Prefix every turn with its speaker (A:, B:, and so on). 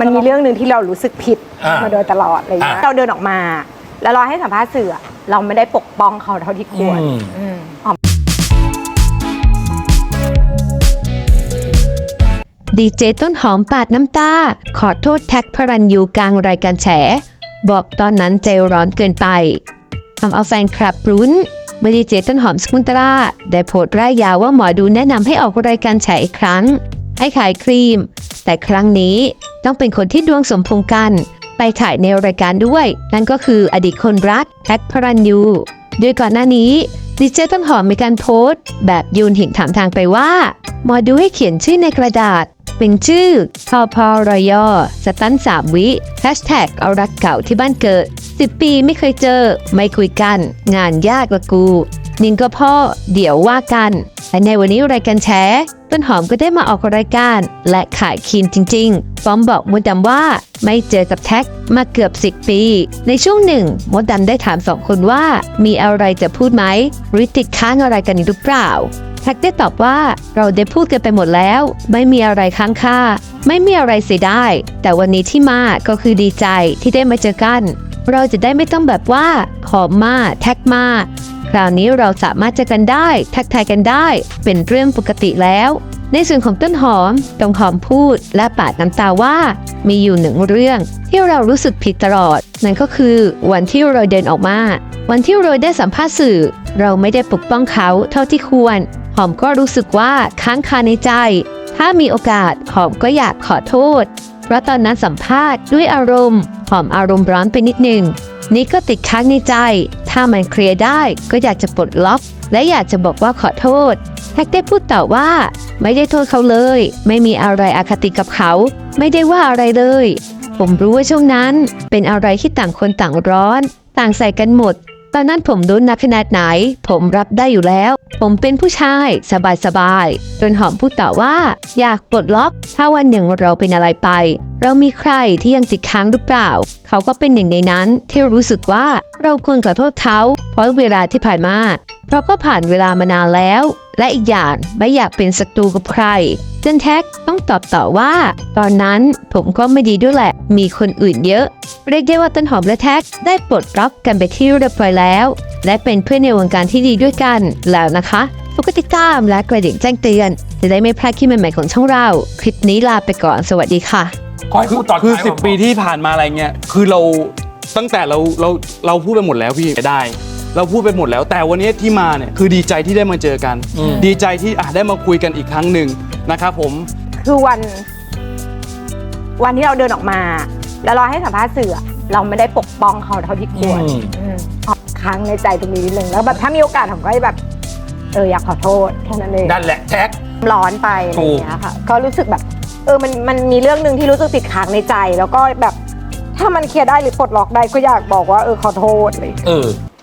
A: มันมีเรื่องหนึ่งที่เรารู้สึกผิด
B: อ่าม
A: มาโดยตลอดอะไรอย่างเงี้ย
B: อะ
A: เราเดินออกมา แล้วเราให้สัมภาษณ์สื่ออะเราไม่ได้ปกป้องเขาเท่าที่ควร
B: อืม
A: อืม
C: ดีเจต้นหอมปาดน้ำตา ขอโทษแท็กพระรันยูกลางรายการแฉ บอกตอนนั้นใจร้อนเกินไปทำเอาแฟนคลับรุ้นเมื่อดีเจต้นหอมสกุลตรา ได้โพสต์ร่ายยาวว่าหมอดูแนะนำให้ออกรายการแฉอีกครั้ง ให้ขายครีม แต่ครั้งนี้ต้องเป็นคนที่ดวงสมพงกัน ไปถ่ายในรายการด้วย นั่นก็คืออดีตคนรักแท็กพระรันยูโดยก่อนหน้านี้ดีเจต้นหอมมีการโพสต์ แบบยูนหินถามทางไปว่า หมอดูให้เขียนชื่อในกระดาษ เป็นชื่อพอพอรอยอสตันสามวิแฮชแท็กเอารักเก่าที่บ้านเกิด 10 ปีไม่เคยเจอ ไม่คุยกัน งานยากละกู นินก็พ่อเดี๋ยวว่ากันและในวันนี้รายการแชร์ต้นหอมก็ได้มาออกรายการ และขายครีมจริงๆพร้อมบอกมดดำว่าไม่เจอกับแท็กมาเกือบ 10 ปี ในช่วงหนึ่งมดดำได้ถามสองคนว่า มีอะไรจะพูดไหมหรือติดค้างอะไรกันหรือเปล่าแท็กได้ตอบว่าเราได้พูดกันไปหมดแล้ว ไม่มีอะไรค้างคาไม่มีอะไรเสียได้ แต่วันนี้ที่มาก็คือดีใจที่ได้มาเจอกัน เราจะได้ไม่ต้องแบบว่าหอมมาแท็กมา คราวนี้เราสามารถเจอกันได้แท็กทายกันได้ เป็นเรื่องปกติแล้ว ในส่วนของต้นหอมต้องหอมพูดและปาดน้ำตาว่า มีอยู่หนึ่งเรื่อง ที่เรารู้สึกผิดตลอด นั่นก็คือวันที่เราเดินออกมา วันที่เราได้สัมภาษณ์สื่อ เราไม่ได้ปกป้องเขาเท่าที่ควร หอมก็รู้สึกว่าค้างคาในใจ ถ้ามีโอกาสหอมก็อยากขอโทษ เพราะตอนนั้นสัมภาษณ์ด้วยอารมณ์ หอมอารมณ์ร้อนไปนิดหนึ่ง นี่ก็ติดค้างในใจ ถ้ามันเคลียร์ได้ก็อยากจะปลดล็อก และอยากจะบอกว่าขอโทษ แฮกได้พูดต่อว่า ไม่ได้โทษเขาเลย ไม่มีอะไรอคติกับเขา ไม่ได้ว่าอะไรเลย ผมรู้ว่าช่วงนั้น เป็นอะไรที่ต่างคนต่างร้อน ต่างใส่กันหมด ตอนนั้นผมโดนนักขนาดไหน ผมรับได้อยู่แล้ว ผมเป็นผู้ชาย สบายๆจนหอมพูดต่อว่า อยากปลดล็อก ถ้าวันหนึ่งเราเป็นอะไรไป เรามีใครที่ยังติดค้างหรือเปล่า เขาก็เป็นหนึ่งในนั้นที่รู้สึกว่าเราควรขอโทษเขาเพราะเวลาที่ผ่านมา เพราะก็ผ่านเวลามานานแล้ว และอีกอย่างไม่อยากเป็นศัตรูกับใคร จนแท็กต้องตอบต่อว่า ตอนนั้นผมก็ไม่ดีด้วยแหละ มีคนอื่นเยอะ เรียกได้ว่าต้นหอมและแท็กได้ปลดล็อกกันไปที่เรียบร้อยแล้ว และเป็นเพื่อนในวงการที่ดีด้วยกันแล้วนะคะฝากกดติดตามและกระดิ่งแจ้งเตือน จะได้ไม่พลาดคลิปใหม่ๆของช่องเรา คลิปนี้ลาไปก่อนสวัสดีค่ะ
B: ขอให้พูดตอน
D: คือ
B: ท้าย
D: สิบ
B: ผม
D: ปีที่ผ่านมาอะไรเงี้ยคือเราตั้งแต่เราเราเราพูดไปหมดแล้วพี่ได้ เราพูดไปหมดแล้ว แต่วันนี้ที่มาเนี่ยคือดีใจที่ได้มาเจอกัน ดีใจที่อะได้มาคุยกันอีกครั้งหนึ่ง นะครับผม
A: คือวัน วันที่เราเดินออกมา แล้วเราให้สัมภาษณ์สื่ออะเราไม่ได้ปกป้องเขาเท่าที่ควร
B: อืม
A: อืมค้างในใจตรงนี้นิดนึงแล้วแบบถ้ามีโอกาสผมก็แบบเอออยากขอโทษแค่นั้นเอง
B: นั่นแหละแท็ก
A: ร้อนไปอะไรอย่างเงี้ยค่ะ ก็รู้สึกแบบ เออมันมันมีเรื่องหนึ่งที่รู้สึกติดค้างในใจ แล้วก็แบบ ถ้ามันเคลียร์ได้หรือปลดล็อกได้ก็อยากบอกว่าเออขอโทษอะไรอย่างเลย
B: เออ